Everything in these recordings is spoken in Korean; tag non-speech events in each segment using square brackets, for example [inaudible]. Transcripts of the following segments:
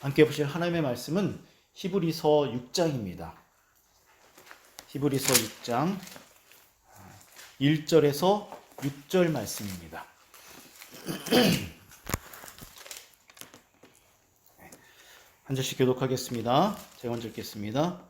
함께 보실 하나님의 말씀은 히브리서 6장입니다. 히브리서 6장 1절에서 6절 말씀입니다. [clears throat] 한 절씩 교독하겠습니다. 제가 먼저 읽겠습니다.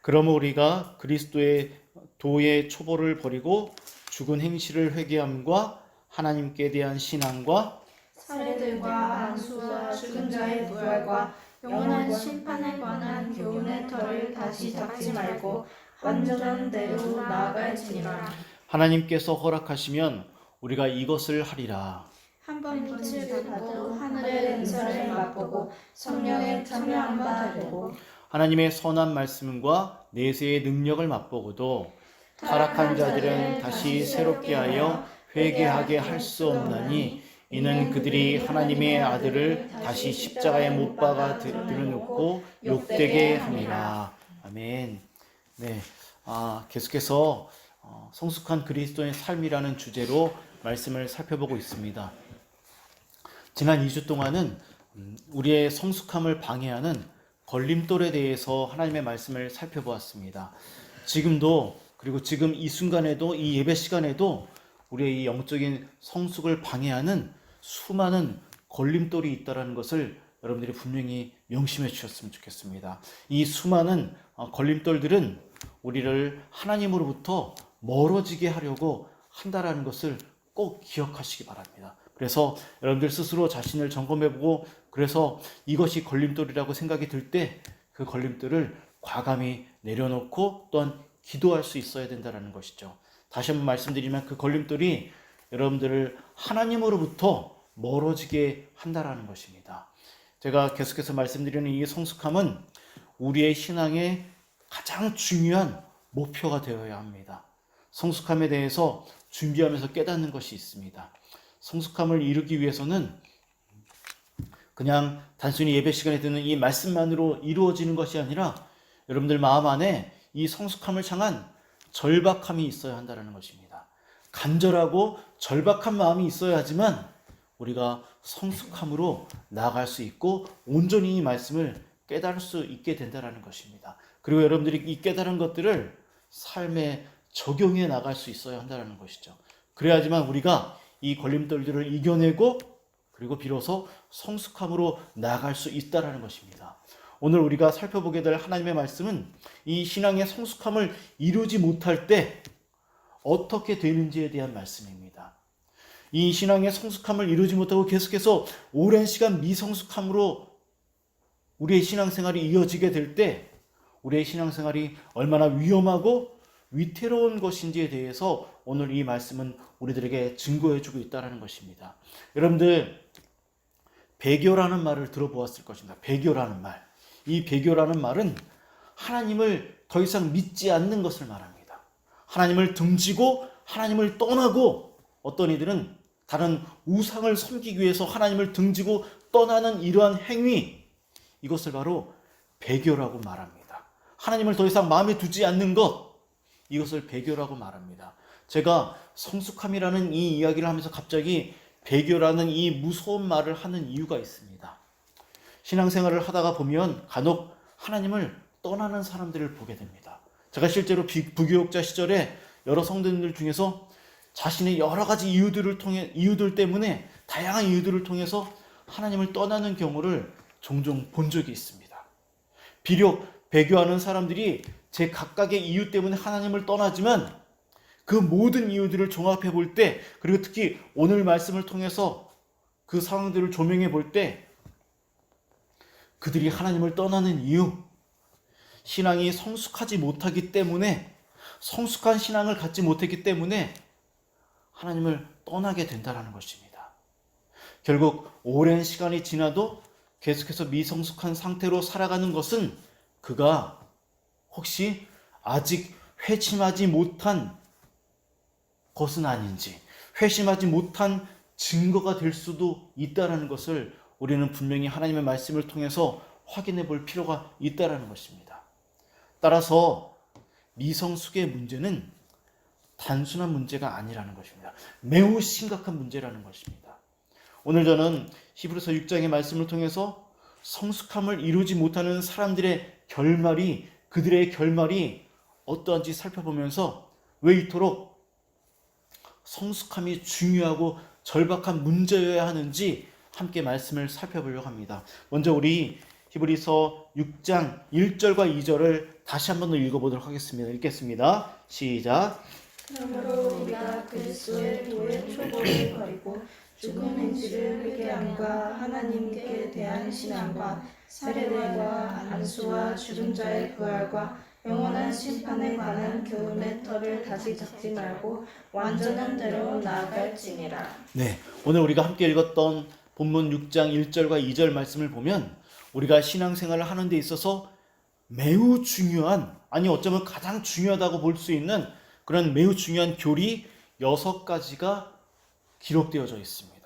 그러므 우리가 그리스도의 도의 초보를 버리고 죽은 행실을 회개함과 하나님께 대한 신앙과 사례들과 안수 와 죽은 자의 부활과 영원한 심판에 관한 교훈의 털을 다시 닦지 말고 완전한 대로 나아갈지니라. 하나님께서 허락하시면 우리가 이것을 하리라. 한 번 빛을 받고 하늘의 은사를 맛보고 성령의 참여한 바 되고 하나님의 선한 말씀과 내세의 능력을 맛보고도 타락한 자들은 다시 새롭게 하여 회개하게 할 수 없나니 이는 그들이 하나님의 아들을 다시 십자가에 못 박아 들여놓고 욕되게 함이라. 아멘. 네, 아, 계속해서 어, 성숙한 그리스도의 삶이라는 주제로 말씀을 살펴보고 있습니다. 지난 2주 동안은 음, 우리의 성숙함을 방해하는 걸림돌에 대해서 하나님의 말씀을 살펴보았습니다. 지금도 그리고 지금 이 순간에도 이 예배 시간에도 우리의 이 영적인 성숙을 방해하는 수많은 걸림돌이 있다라는 것을 여러분들이 분명히 명심해 주셨으면 좋겠습니다. 이 수많은 어, 걸림돌들은 우리를 하나님으로부터 멀어지게 하려고 한다라는 것을 꼭 기억하시기 바랍니다. 그래서 여러분들 스스로 자신을 점검해 보고 그래서 이것이 걸림돌이라고 생각이 들 때 그 걸림돌을 과감히 내려놓고 또한 기도할 수 있어야 된다는 것이죠. 다시 한번 말씀드리면 그 걸림돌이 여러분들을 하나님으로부터 멀어지게 한다라는 것입니다. 제가 계속해서 말씀드리는 이 성숙함은 우리의 신앙의 가장 중요한 목표가 되어야 합니다. 성숙함에 대해서 준비하면서 깨닫는 것이 있습니다. 성숙함을 이루기 위해서는 그냥 단순히 예배 시간에 듣는 이 말씀만으로 이루어지는 것이 아니라 여러분들 마음 안에 이 성숙함을 향한 절박함이 있어야 한다는 것입니다. 간절하고 절박한 마음이 있어야 하지만 우리가 성숙함으로 나아갈 수 있고 온전히 이 말씀을 깨달을 수 있게 된다는 것입니다. 그리고 여러분들이 이 깨달은 것들을 삶에 적용해 나갈 수 있어야 한다는 것이죠. 그래야지만 우리가 이 걸림돌들을 이겨내고 그리고 비로소 성숙함으로 나아갈 수 있다라는 것입니다. 오늘 우리가 살펴보게 될 하나님의 말씀은 이 신앙의 성숙함을 이루지 못할 때 어떻게 되는지에 대한 말씀입니다. 이 신앙의 성숙함을 이루지 못하고 계속해서 오랜 시간 미성숙함으로 우리의 신앙생활이 이어지게 될 때 우리의 신앙생활이 얼마나 위험하고 위태로운 것인지에 대해서 오늘 이 말씀은 우리들에게 증거해주고 있다는 것입니다. 여러분들 배교라는 말을 들어보았을 것입니다. 배교라는 말. 이 배교라는 말은 하나님을 더 이상 믿지 않는 것을 말합니다. 하나님을 등지고 하나님을 떠나고 어떤 이들은 다른 우상을 섬기기 위해서 하나님을 등지고 떠나는 이러한 행위 이것을 바로 배교라고 말합니다. 하나님을 더 이상 마음에 두지 않는 것 이것을 배교라고 말합니다. 제가 성숙함이라는 이 이야기를 하면서 갑자기 배교라는 이 무서운 말을 하는 이유가 있습니다. 신앙생활을 하다가 보면 간혹 하나님을 떠나는 사람들을 보게 됩니다. 제가 실제로 부교육자 시절에 여러 성도님들 중에서 자신의 여러 가지 이유들을 통해 이유들 때문에 다양한 이유들을 통해서 하나님을 떠나는 경우를 종종 본 적이 있습니다. 비록 배교하는 사람들이 제 각각의 이유 때문에 하나님을 떠나지만 그 모든 이유들을 종합해 볼 때, 그리고 특히 오늘 말씀을 통해서 그 상황들을 조명해 볼 때, 그들이 하나님을 떠나는 이유, 신앙이 성숙하지 못하기 때문에, 성숙한 신앙을 갖지 못했기 때문에 하나님을 떠나게 된다는 것입니다. 결국 오랜 시간이 지나도 계속해서 미성숙한 상태로 살아가는 것은 그가 혹시 아직 회심하지 못한 것은 아닌지, 회심하지 못한 증거가 될 수도 있다라는 것을 우리는 분명히 하나님의 말씀을 통해서 확인해 볼 필요가 있다라는 것입니다. 따라서 미성숙의 문제는 단순한 문제가 아니라는 것입니다. 매우 심각한 문제라는 것입니다. 오늘 저는 히브리서 6장의 말씀을 통해서 성숙함을 이루지 못하는 사람들의 결말이 그들의 결말이 어떠한지 살펴보면서 왜 이토록 성숙함이 중요하고 절박한 문제여야 하는지 함께 말씀을 살펴보려고 합니다. 먼저 우리 히브리서 6장 1절과 2절을 다시 한 번 더 읽어보도록 하겠습니다. 읽겠습니다. 시작. 그러므로 우리가 그리스도의 도의 초보를 버리고 죽은 행실을 회개함과 하나님께 대한 신앙과 세례와 안수와 죽은 자의 부활과 영원한 심판에 관한 교훈의 털을 다시 잡지 말고 완전한 대로 나아갈지니라. 네, 오늘 우리가 함께 읽었던 본문 6장 1절과 2절 말씀을 보면 우리가 신앙생활을 하는 데 있어서 매우 중요한 아니 어쩌면 가장 중요하다고 볼 수 있는 그런 매우 중요한 교리 여섯 가지가 기록되어져 있습니다.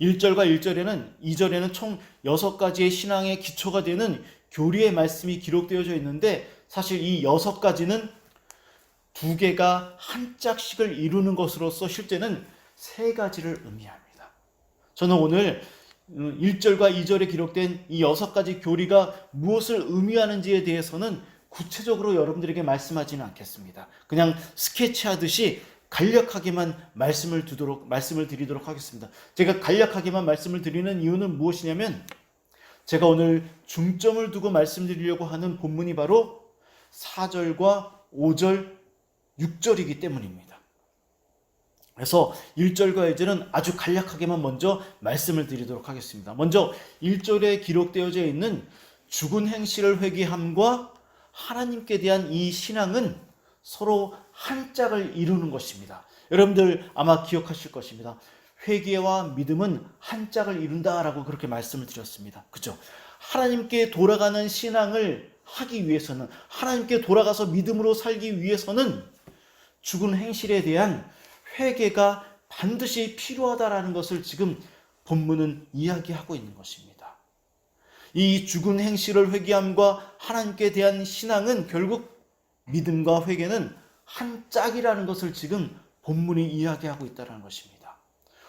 1절과 1절에는 2절에는 총 여섯 가지의 신앙의 기초가 되는 교리의 말씀이 기록되어져 있는데 사실 이 여섯 가지는 두 개가 한 짝씩을 이루는 것으로서 실제는 세 가지를 의미합니다. 저는 오늘 1절과 2절에 기록된 이 여섯 가지 교리가 무엇을 의미하는지에 대해서는 구체적으로 여러분들에게 말씀하지는 않겠습니다. 그냥 스케치하듯이 간략하게만 말씀을 두도록 말씀을 드리도록 하겠습니다. 제가 간략하게만 말씀을 드리는 이유는 무엇이냐면 제가 오늘 중점을 두고 말씀드리려고 하는 본문이 바로 4절과 5절, 6절이기 때문입니다. 그래서 1절과 2절은 아주 간략하게만 먼저 말씀을 드리도록 하겠습니다. 먼저 1절에 기록되어져 있는 죽은 행실을 회개함과 하나님께 대한 이 신앙은 서로 한 짝을 이루는 것입니다. 여러분들 아마 기억하실 것입니다. 회개와 믿음은 한 짝을 이룬다라고 그렇게 말씀을 드렸습니다. 그죠? 하나님께 돌아가는 신앙을 하기 위해서는 하나님께 돌아가서 믿음으로 살기 위해서는 죽은 행실에 대한 회개가 반드시 필요하다라는 것을 지금 본문은 이야기하고 있는 것입니다. 이 죽은 행실을 회개함과 하나님께 대한 신앙은 결국 믿음과 회개는 한 짝이라는 것을 지금 본문이 이야기하고 있다는 것입니다.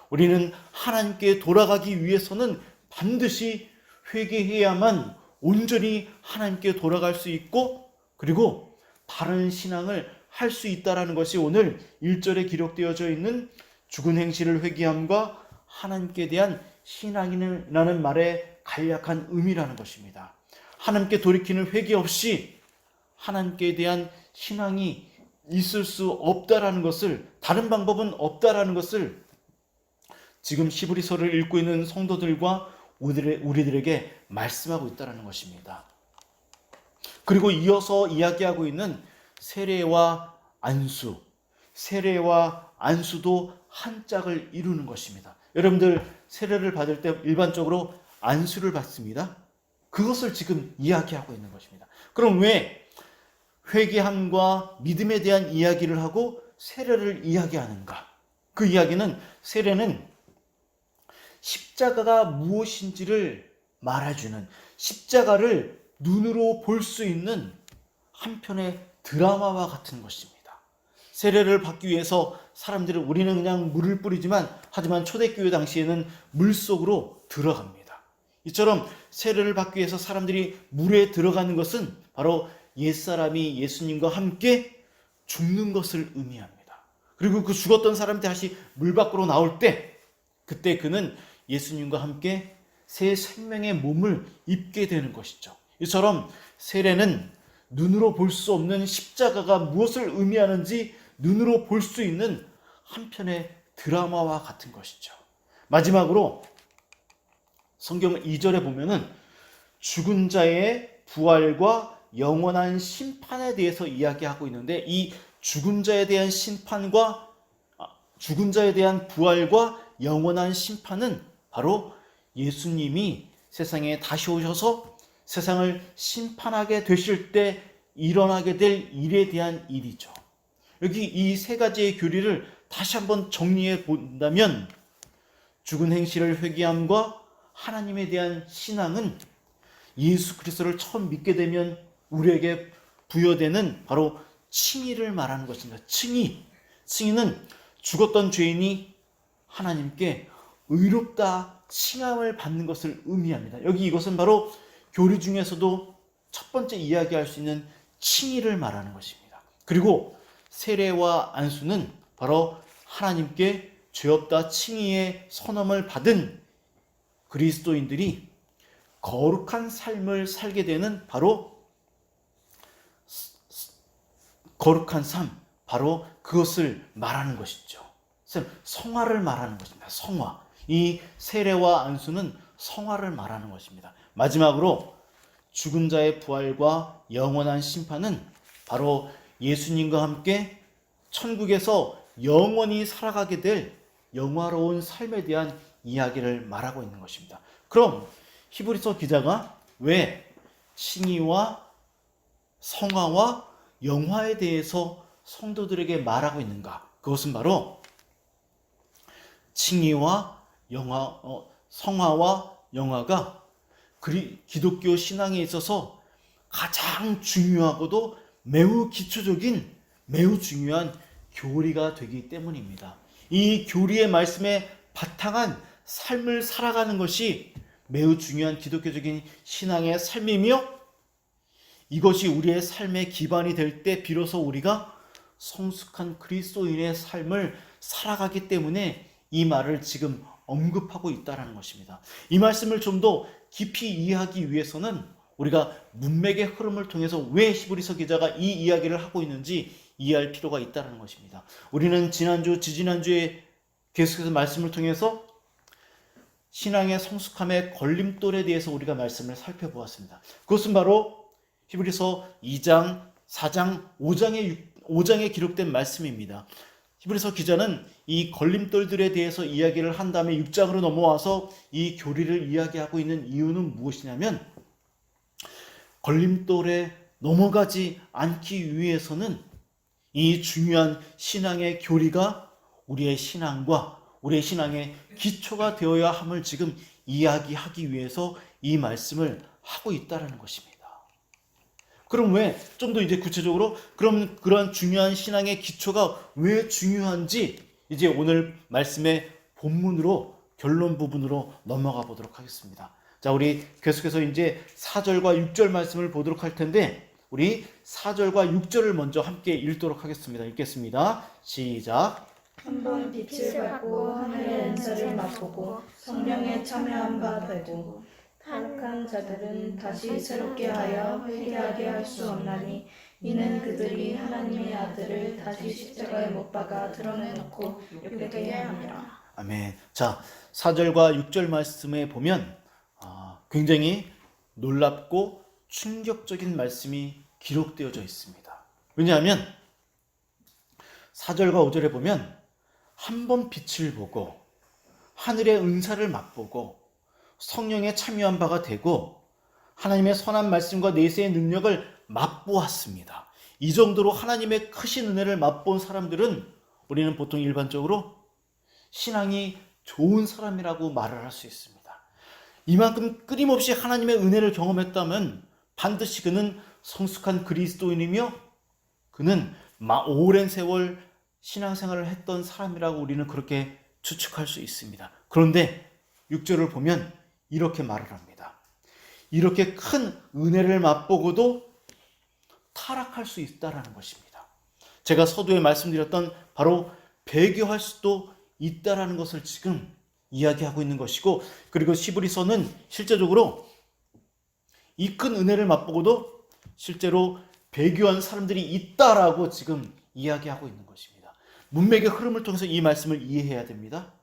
우리는 하나님께 돌아가기 위해서는 반드시 회개해야만 온전히 하나님께 돌아갈 수 있고 그리고 바른 신앙을 할 수 있다라는 것이 오늘 1절에 기록되어져 있는 죽은 행실을 회개함과 하나님께 대한 신앙이라는 말의 간략한 의미라는 것입니다. 하나님께 돌이키는 회개 없이 하나님께 대한 신앙이 있을 수 없다라는 것을 다른 방법은 없다라는 것을 지금 시브리서를 읽고 있는 성도들과 우리들에게 말씀하고 있다라는 것입니다. 그리고 이어서 이야기하고 있는 세례와 안수, 세례와 안수도 한 짝을 이루는 것입니다. 여러분들 세례를 받을 때 일반적으로 안수를 받습니다. 그것을 지금 이야기하고 있는 것입니다. 그럼 왜 회개함과 믿음에 대한 이야기를 하고 세례를 이야기하는가? 그 이야기는 세례는 십자가가 무엇인지를 말해주는 십자가를 눈으로 볼 수 있는 한편의 드라마와 같은 것입니다. 세례를 받기 위해서 사람들은 우리는 그냥 물을 뿌리지만 하지만 초대교회 당시에는 물 속으로 들어갑니다. 이처럼 세례를 받기 위해서 사람들이 물에 들어가는 것은 바로 옛사람이 예수님과 함께 죽는 것을 의미합니다. 그리고 그 죽었던 사람이 다시 물 밖으로 나올 때 그때 그는 예수님과 함께 새 생명의 몸을 입게 되는 것이죠. 이처럼 세례는 눈으로 볼 수 없는 십자가가 무엇을 의미하는지 눈으로 볼 수 있는 한편의 드라마와 같은 것이죠. 마지막으로 성경 2절에 보면은 죽은 자의 부활과 영원한 심판에 대해서 이야기하고 있는데 이 죽은 자에 대한 심판과 아, 죽은 자에 대한 부활과 영원한 심판은 바로 예수님이 세상에 다시 오셔서 세상을 심판하게 되실 때 일어나게 될 일에 대한 일이죠. 여기 이 세 가지의 교리를 다시 한번 정리해 본다면 죽은 행실을 회개함과 하나님에 대한 신앙은 예수 그리스도를 처음 믿게 되면 우리에게 부여되는 바로 칭의를 말하는 것입니다. 칭의. 칭의는 죽었던 죄인이 하나님께 의롭다 칭함을 받는 것을 의미합니다. 여기 이것은 바로 교리 중에서도 첫 번째 이야기할 수 있는 칭의를 말하는 것입니다. 그리고 세례와 안수는 바로 하나님께 죄 없다 칭의의 선언을 받은 그리스도인들이 거룩한 삶을 살게 되는 바로 거룩한 삶, 바로 그것을 말하는 것이죠. 성화를 말하는 것입니다. 성화. 이 세례와 안수는 성화를 말하는 것입니다. 마지막으로 죽은 자의 부활과 영원한 심판은 바로 예수님과 함께 천국에서 영원히 살아가게 될 영화로운 삶에 대한 이야기를 말하고 있는 것입니다. 그럼 히브리서 기자가 왜 칭의와 성화와 영화에 대해서 성도들에게 말하고 있는가? 그것은 바로 칭의와 영화, 어, 성화와 영화가 그리, 기독교 신앙에 있어서 가장 중요하고도 매우 기초적인 매우 중요한 교리가 되기 때문입니다. 이 교리의 말씀에 바탕한 삶을 살아가는 것이 매우 중요한 기독교적인 신앙의 삶이며 이것이 우리의 삶의 기반이 될 때 비로소 우리가 성숙한 그리스도인의 삶을 살아가기 때문에 이 말을 지금 언급하고 있다라는 것입니다. 이 말씀을 좀 더 깊이 이해하기 위해서는 우리가 문맥의 흐름을 통해서 왜 히브리서 기자가 이 이야기를 하고 있는지 이해할 필요가 있다는 것입니다. 우리는 지난주, 지지난주에 계속해서 말씀을 통해서 신앙의 성숙함의 걸림돌에 대해서 우리가 말씀을 살펴보았습니다. 그것은 바로 히브리서 2장, 4장, 5장에 5장에 기록된 말씀입니다. 히브리서 기자는 이 걸림돌들에 대해서 이야기를 한 다음에 6장으로 넘어와서 이 교리를 이야기하고 있는 이유는 무엇이냐면 걸림돌에 넘어가지 않기 위해서는 이 중요한 신앙의 교리가 우리의 신앙과 우리의 신앙의 기초가 되어야 함을 지금 이야기하기 위해서 이 말씀을 하고 있다라는 것입니다. 그럼 왜 좀 더 이제 구체적으로 그럼 그런 중요한 신앙의 기초가 왜 중요한지 이제 오늘 말씀의 본문으로 결론 부분으로 넘어가 보도록 하겠습니다. 자, 우리 계속해서 이제 4절과 6절 말씀을 보도록 할 텐데 우리 4절과 6절을 먼저 함께 읽도록 하겠습니다. 읽겠습니다. 시작. 한번 빛을 받고 하늘의 은사를 맛보고 성령에 참여한 바 되고 타락한 자들은 다시 새롭게 하여 회개하게 할 수 없나니 이는 그들이 하나님의 아들을 다시 십자가에 못 박아 드러내놓고 욕되게 함이라. 아멘. 자, 4절과 6절 말씀에 보면 아, 굉장히 놀랍고 충격적인 말씀이 기록되어져 있습니다. 왜냐하면 4절과 5절에 보면 한 번 빛을 보고 하늘의 은사를 맛보고 성령에 참여한 바가 되고 하나님의 선한 말씀과 내세의 능력을 맛보았습니다. 이 정도로 하나님의 크신 은혜를 맛본 사람들은 우리는 보통 일반적으로 신앙이 좋은 사람이라고 말을 할 수 있습니다. 이만큼 끊임없이 하나님의 은혜를 경험했다면 반드시 그는 성숙한 그리스도인이며 그는 오랜 세월 신앙생활을 했던 사람이라고 우리는 그렇게 추측할 수 있습니다. 그런데 6절을 보면 이렇게 말을 합니다. 이렇게 큰 은혜를 맛보고도 타락할 수 있다라는 것입니다. 제가 서두에 말씀드렸던 바로 배교할 수도 있다라는 것을 지금 이야기하고 있는 것이고 그리고 시브리서는 실제적으로 이 큰 은혜를 맛보고도 실제로 배교한 사람들이 있다라고 지금 이야기하고 있는 것입니다. 문맥의 흐름을 통해서 이 말씀을 이해해야 됩니다.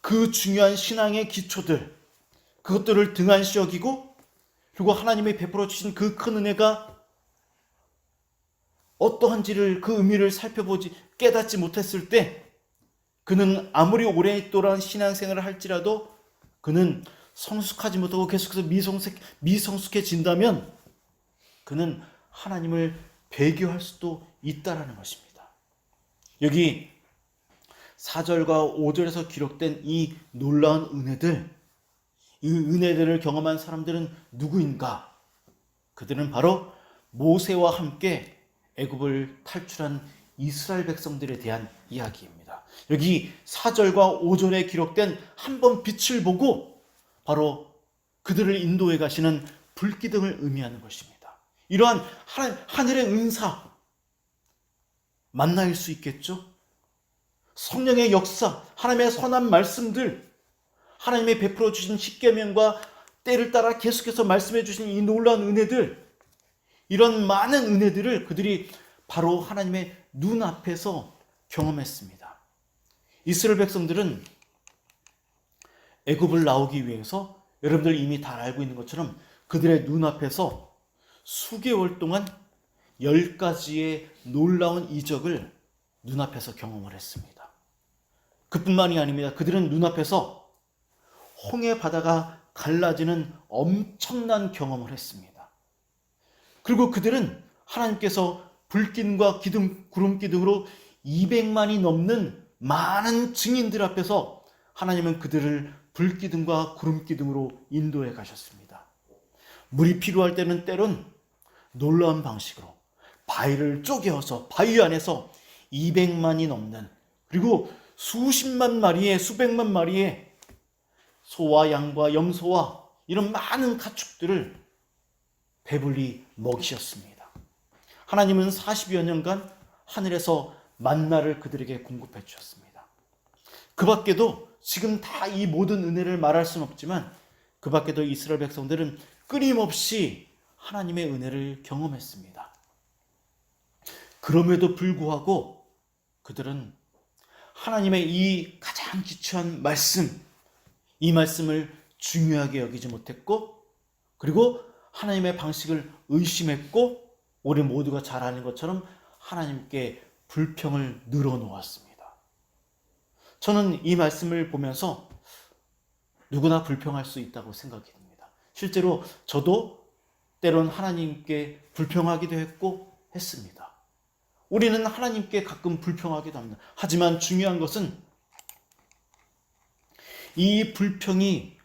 그 중요한 신앙의 기초들 그것들을 등한시 여기고 그리고 하나님이 베풀어 주신 그 큰 은혜가 어떠한지를 그 의미를 살펴보지 깨닫지 못했을 때 그는 아무리 오랫동안 신앙생활을 할지라도 그는 성숙하지 못하고 계속해서 미성숙, 미성숙해진다면 그는 하나님을 배교할 수도 있다라는 것입니다. 여기 4절과 5절에서 기록된 이 놀라운 은혜들, 이 은혜들을 경험한 사람들은 누구인가? 그들은 바로 모세와 함께 애굽을 탈출한 이스라엘 백성들에 대한 이야기입니다. 여기 4절과 5절에 기록된 한 번 빛을 보고 바로 그들을 인도해 가시는 불기둥을 의미하는 것입니다. 이러한 하늘, 하늘의 은사 만나일 수 있겠죠? 성령의 역사, 하나님의 선한 말씀들, 하나님의 베풀어 주신 십계명과 때를 따라 계속해서 말씀해 주신 이 놀라운 은혜들, 이런 많은 은혜들을 그들이 바로 하나님의 눈앞에서 경험했습니다. 이스라엘 백성들은 애굽을 나오기 위해서 여러분들 이미 다 알고 있는 것처럼 그들의 눈앞에서 수개월 동안 열 가지의 놀라운 이적을 눈앞에서 경험을 했습니다. 그뿐만이 아닙니다. 그들은 눈앞에서 홍해 바다가 갈라지는 엄청난 경험을 했습니다. 그리고 그들은 하나님께서 불기둥과 기둥, 구름 기둥으로 200만이 넘는 많은 증인들 앞에서 하나님은 그들을 불기둥과 구름 기둥으로 인도해 가셨습니다. 물이 필요할 때는 때론 놀라운 방식으로 바위를 쪼개어서 바위 안에서 200만이 넘는 그리고 수십만 마리의 수백만 마리의 소와 양과 염소와 이런 많은 가축들을 배불리 먹이셨습니다. 하나님은 40여 년간 하늘에서 만나를 그들에게 공급해 주셨습니다. 그 밖에도 지금 다 이 모든 은혜를 말할 수는 없지만 그 밖에도 이스라엘 백성들은 끊임없이 하나님의 은혜를 경험했습니다. 그럼에도 불구하고 그들은 하나님의 이 가장 기초한 말씀, 이 말씀을 중요하게 여기지 못했고, 그리고 하나님의 방식을 의심했고, 우리 모두가 잘 아는 것처럼 하나님께 불평을 늘어놓았습니다. 저는 이 말씀을 보면서 누구나 불평할 수 있다고 생각이 듭니다. 실제로 저도 때론 하나님께 불평하기도 했고 했습니다. 우리는 하나님께 가끔 불평하기도 합니다. 하지만 중요한 것은 이 불평이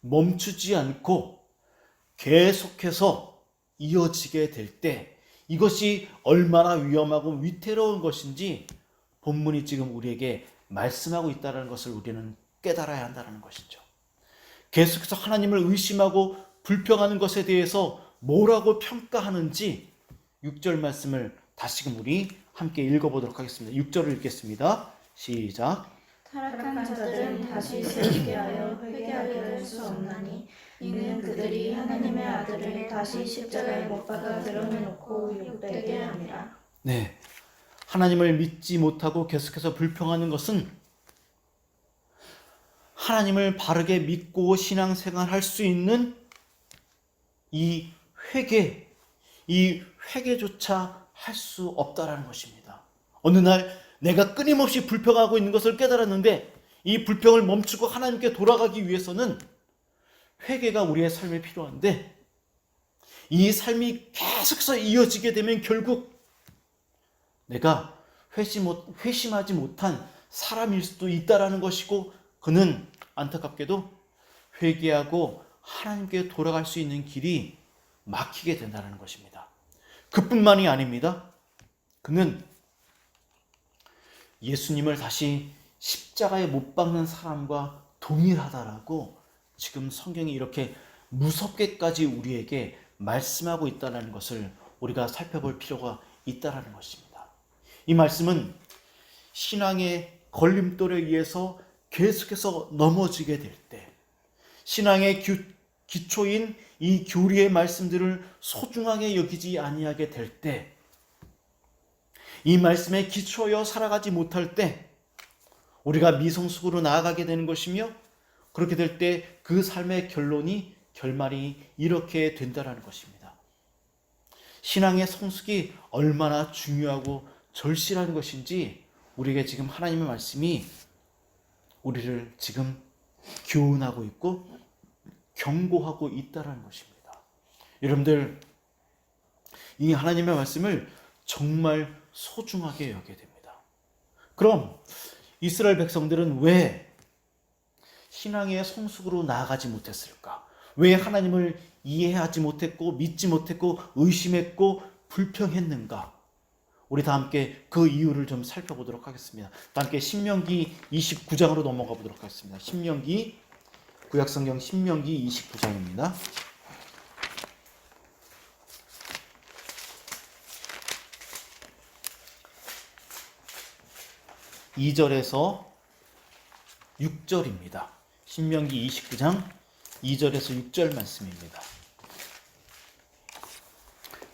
멈추지 않고 계속해서 이어지게 될 때 이것이 얼마나 위험하고 위태로운 것인지 본문이 지금 우리에게 말씀하고 있다는 것을 우리는 깨달아야 한다는 것이죠. 계속해서 하나님을 의심하고 불평하는 것에 대해서 뭐라고 평가하는지 6절 말씀을 다시금 우리 함께 읽어보도록 하겠습니다. 6절을 읽겠습니다. 시작. 타락한 자들은 다시 세우게 하여 회개하게 할 수 없나니 이는 그들이 하나님의 아들을 다시 십자가에 못 박아 드러내놓고 욕되게 함이라. 네. 하나님을 믿지 못하고 계속해서 불평하는 것은 하나님을 바르게 믿고 신앙생활 할 수 있는 이 회개, 이 회개조차 할 수 없다라는 것입니다. 어느 날 내가 끊임없이 불평하고 있는 것을 깨달았는데 이 불평을 멈추고 하나님께 돌아가기 위해서는 회개가 우리의 삶에 필요한데 이 삶이 계속해서 이어지게 되면 결국 내가 회심, 못- 회심하지 못한 사람일 수도 있다라는 것이고 그는 안타깝게도 회개하고 하나님께 돌아갈 수 있는 길이 막히게 된다는 것입니다. 그뿐만이 아닙니다. 그는 예수님을 다시 십자가에 못 박는 사람과 동일하다라고 지금 성경이 이렇게 무섭게까지 우리에게 말씀하고 있다는 것을 우리가 살펴볼 필요가 있다는 것입니다. 이 말씀은 신앙의 걸림돌에 의해서 계속해서 넘어지게 될 때, 신앙의 기, 기초인 이 교리의 말씀들을 소중하게 여기지 아니하게 될 때, 이 말씀에 기초여 살아가지 못할 때, 우리가 미성숙으로 나아가게 되는 것이며, 그렇게 될 때 그 삶의 결론이 결말이 이렇게 된다라는 것입니다. 신앙의 성숙이 얼마나 중요하고 절실한 것인지 우리에게 지금 하나님의 말씀이 우리를 지금 교훈하고 있고 경고하고 있다라는 것입니다. 여러분들 이 하나님의 말씀을 정말 소중하게 여겨야 됩니다. 그럼 이스라엘 백성들은 왜 신앙의 성숙으로 나아가지 못했을까? 왜 하나님을 이해하지 못했고 믿지 못했고 의심했고 불평했는가? 우리 다 함께 그 이유를 좀 살펴보도록 하겠습니다. 다 함께 신명기 29장으로 넘어가 보도록 하겠습니다. 신명기 구약성경 신명기 29장입니다. 2절에서 6절입니다. 신명기 29장 2절에서 6절 말씀입니다.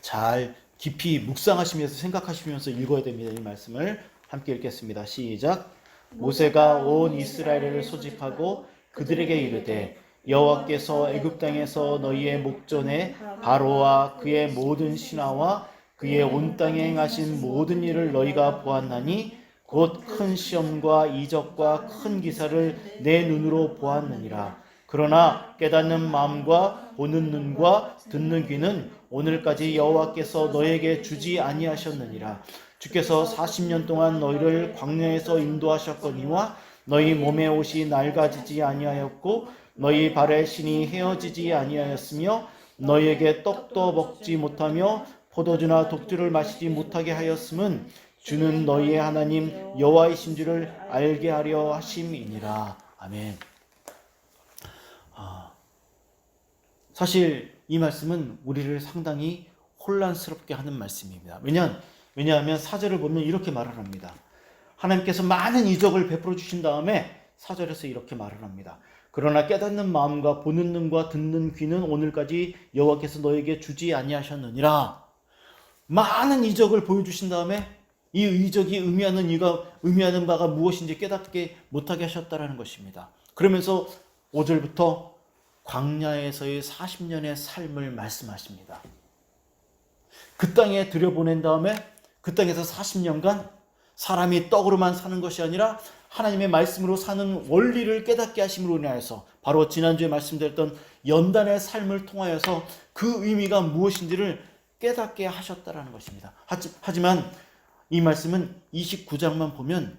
잘 깊이 묵상하시면서 생각하시면서 읽어야 됩니다. 이 말씀을 함께 읽겠습니다. 시작. 모세가 온 이스라엘을 소집하고 그들에게 이르되 여호와께서 애굽 땅에서 너희의 목전에 바로와 그의 모든 신하와 그의 온 땅에 행하신 모든 일을 너희가 보았나니 곧 큰 시험과 이적과 큰 기사를 내 눈으로 보았느니라. 그러나 깨닫는 마음과 보는 눈과 듣는 귀는 오늘까지 여호와께서 너에게 주지 아니하셨느니라. 주께서 40년 동안 너희를 광야에서 인도하셨거니와 너희 몸의 옷이 낡아지지 아니하였고 너희 발의 신이 헤어지지 아니하였으며 너희에게 떡도 먹지 못하며 포도주나 독주를 마시지 못하게 하였음은 주는 너희의 하나님 여호와이신 줄을 알게 하려 하심이니라. 아멘. 아, 사실 이 말씀은 우리를 상당히 혼란스럽게 하는 말씀입니다. 왜냐, 왜냐하면 사절을 보면 이렇게 말을 합니다. 하나님께서 많은 이적을 베풀어 주신 다음에 사절에서 이렇게 말을 합니다. 그러나 깨닫는 마음과 보는 눈과 듣는 귀는 오늘까지 여호와께서 너에게 주지 아니하셨느니라. 많은 이적을 보여주신 다음에 이 이적이 의미하는 이가 의미하는 바가 무엇인지 깨닫게 못하게 하셨다라는 것입니다. 그러면서 5절부터 광야에서의 40년의 삶을 말씀하십니다. 그 땅에 들여보낸 다음에 그 땅에서 40년간 사람이 떡으로만 사는 것이 아니라 하나님의 말씀으로 사는 원리를 깨닫게 하심으로 인하여서 바로 지난주에 말씀드렸던 연단의 삶을 통하여서 그 의미가 무엇인지를 깨닫게 하셨다라는 것입니다. 하지만 이 말씀은 29장만 보면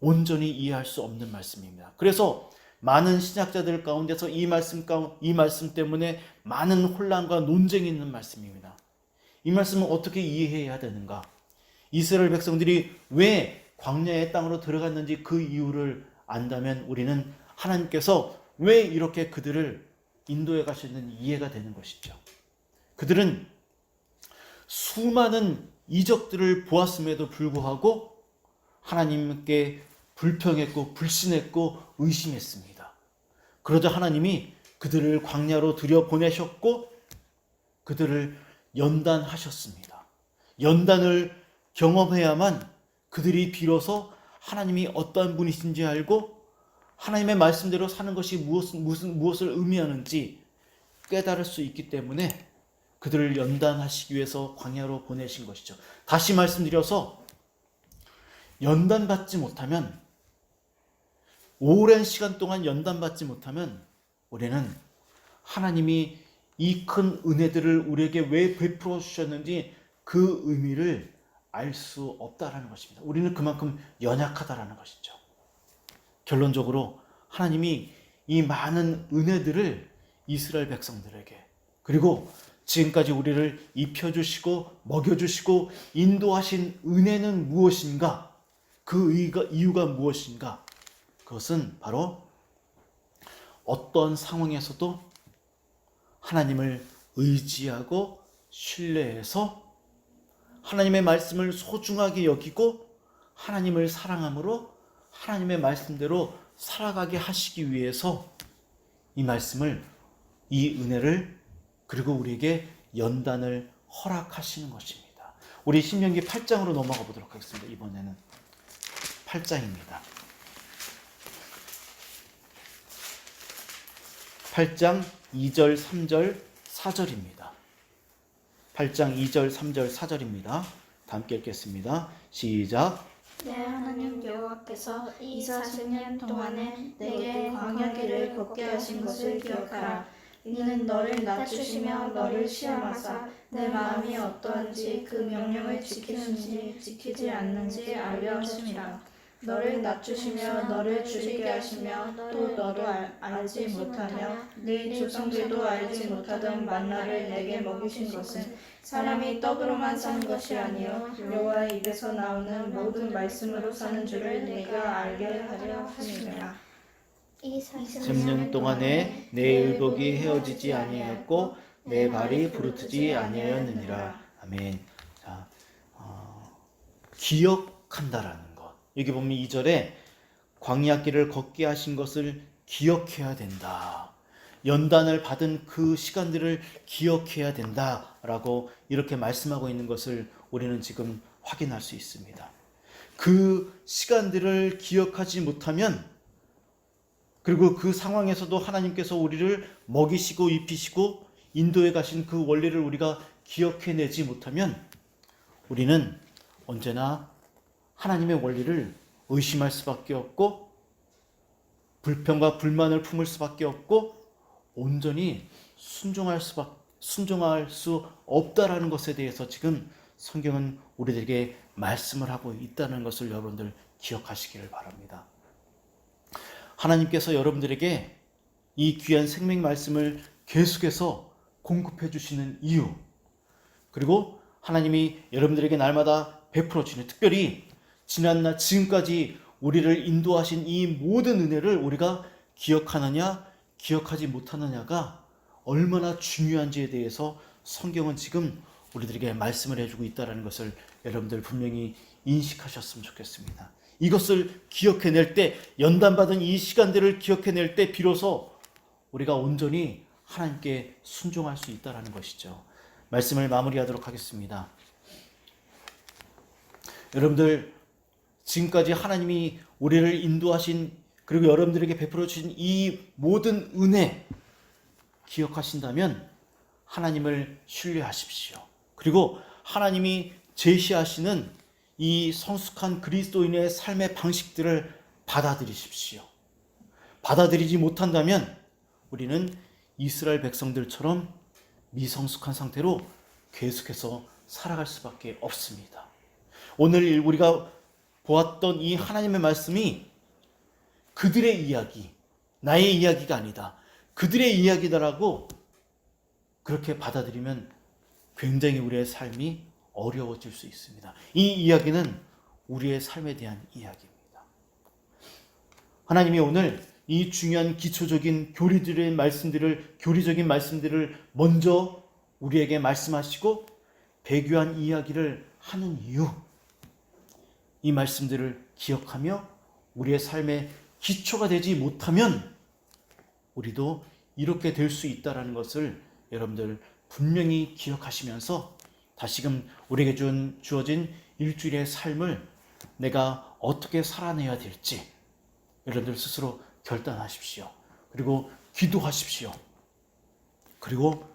온전히 이해할 수 없는 말씀입니다. 그래서 많은 신학자들 가운데서 이 말씀 이 말씀 때문에 많은 혼란과 논쟁이 있는 말씀입니다. 이 말씀은 어떻게 이해해야 되는가? 이스라엘 백성들이 왜 광야의 땅으로 들어갔는지 그 이유를 안다면 우리는 하나님께서 왜 이렇게 그들을 인도해 가셨는지 이해가 되는 것이죠. 그들은 수많은 이적들을 보았음에도 불구하고 하나님께 불평했고 불신했고 의심했습니다. 그러자 하나님이 그들을 광야로 들여 보내셨고 그들을 연단하셨습니다. 연단을 경험해야만 그들이 비로소 하나님이 어떠한 분이신지 알고 하나님의 말씀대로 사는 것이 무엇, 무슨, 무엇을 의미하는지 깨달을 수 있기 때문에 그들을 연단하시기 위해서 광야로 보내신 것이죠. 다시 말씀드려서 연단받지 못하면 오랜 시간 동안 연단받지 못하면 우리는 하나님이 이 큰 은혜들을 우리에게 왜 베풀어 주셨는지 그 의미를 알 수 없다라는 것입니다. 우리는 그만큼 연약하다라는 것이죠. 결론적으로 하나님이 이 많은 은혜들을 이스라엘 백성들에게 그리고 지금까지 우리를 입혀주시고 먹여주시고 인도하신 은혜는 무엇인가? 그 의가, 이유가 무엇인가? 그것은 바로 어떤 상황에서도 하나님을 의지하고 신뢰해서 하나님의 말씀을 소중하게 여기고 하나님을 사랑함으로 하나님의 말씀대로 살아가게 하시기 위해서 이 말씀을 이 은혜를 그리고 우리에게 연단을 허락하시는 것입니다. 우리 신명기 8장으로 넘어가 보도록 하겠습니다. 이번에는 8장입니다. 8장 2절, 3절, 4절입니다. 8장 2절, 3절, 4절입니다. 다 함께 읽겠습니다. 시작. 내 하나님 여호와께서 이 40년 동안에 내게 광야길을 걷게 하신 것을 기억하라. 이는 너를 낮추시며 너를 시험하사 내 마음이 어떠한지 그 명령을 지키는지 지키지 않는지 알려 하심이라. 너를 낮추시며 너를 주시게 하시며 또 너도 알, 알지 못하며 네 조상들도 알지 못하던 만나를 내게 먹이신 것은 사람이 떡으로만 사는 것이 아니요 여호와의 입에서 나오는 모든 말씀으로 사는 줄을 내가 알게 하려. 이 3년 동안에 내 의복이 헤어지지 아니하였고 내 발이 부르트지 아니하였느니라. 아멘. 자, 어, 기억한다라는 것. 여기 보면 2절에 광야 길을 걷게 하신 것을 기억해야 된다. 연단을 받은 그 시간들을 기억해야 된다라고 이렇게 말씀하고 있는 것을 우리는 지금 확인할 수 있습니다. 그 시간들을 기억하지 못하면 그리고 그 상황에서도 하나님께서 우리를 먹이시고 입히시고 인도에 가신 그 원리를 우리가 기억해내지 못하면 우리는 언제나 하나님의 원리를 의심할 수밖에 없고 불평과 불만을 품을 수밖에 없고 온전히 순종할 수밖 순종할 수 없다라는 것에 대해서 지금 성경은 우리들에게 말씀을 하고 있다는 것을 여러분들 기억하시기를 바랍니다. 하나님께서 여러분들에게 이 귀한 생명 말씀을 계속해서 공급해 주시는 이유, 그리고 하나님이 여러분들에게 날마다 베풀어 주시는 특별히 지난날 지금까지 우리를 인도하신 이 모든 은혜를 우리가 기억하느냐, 기억하지 못하느냐가 얼마나 중요한지에 대해서 성경은 지금 우리들에게 말씀을 해주고 있다는 것을 여러분들 분명히 인식하셨으면 좋겠습니다. 이것을 기억해낼 때, 연단받은 이 시간들을 기억해낼 때, 비로소 우리가 온전히 하나님께 순종할 수 있다는 것이죠. 말씀을 마무리하도록 하겠습니다. 여러분들, 지금까지 하나님이 우리를 인도하신, 그리고 여러분들에게 베풀어 주신 이 모든 은혜, 기억하신다면 하나님을 신뢰하십시오. 그리고 하나님이 제시하시는 이 성숙한 그리스도인의 삶의 방식들을 받아들이십시오. 받아들이지 못한다면 우리는 이스라엘 백성들처럼 미성숙한 상태로 계속해서 살아갈 수밖에 없습니다. 오늘 우리가 보았던 이 하나님의 말씀이 그들의 이야기, 나의 이야기가 아니다. 그들의 이야기다라고 그렇게 받아들이면 굉장히 우리의 삶이 어려워질 수 있습니다. 이 이야기는 우리의 삶에 대한 이야기입니다. 하나님이 오늘 이 중요한 기초적인 교리들의 말씀들을 교리적인 말씀들을 먼저 우리에게 말씀하시고 배교한 이야기를 하는 이유 이 말씀들을 기억하며 우리의 삶의 기초가 되지 못하면 우리도 이렇게 될 수 있다라는 것을 여러분들 분명히 기억하시면서 다시금 우리에게 준 주어진 일주일의 삶을 내가 어떻게 살아내야 될지 여러분들 스스로 결단하십시오. 그리고 기도하십시오. 그리고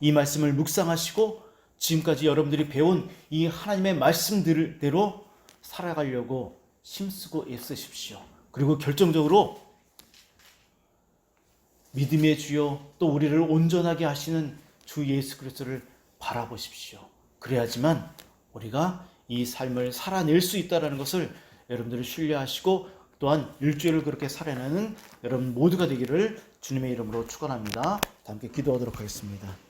이 말씀을 묵상하시고 지금까지 여러분들이 배운 이 하나님의 말씀들대로 살아가려고 힘쓰고 애쓰십시오. 그리고 결정적으로 믿음의 주요 또 우리를 온전하게 하시는 주 예수 그리스도를 바라보십시오. 그래야지만 우리가 이 삶을 살아낼 수 있다는 것을 여러분들이 신뢰하시고 또한 일주일을 그렇게 살아내는 여러분 모두가 되기를 주님의 이름으로 축원합니다. 함께 기도하도록 하겠습니다.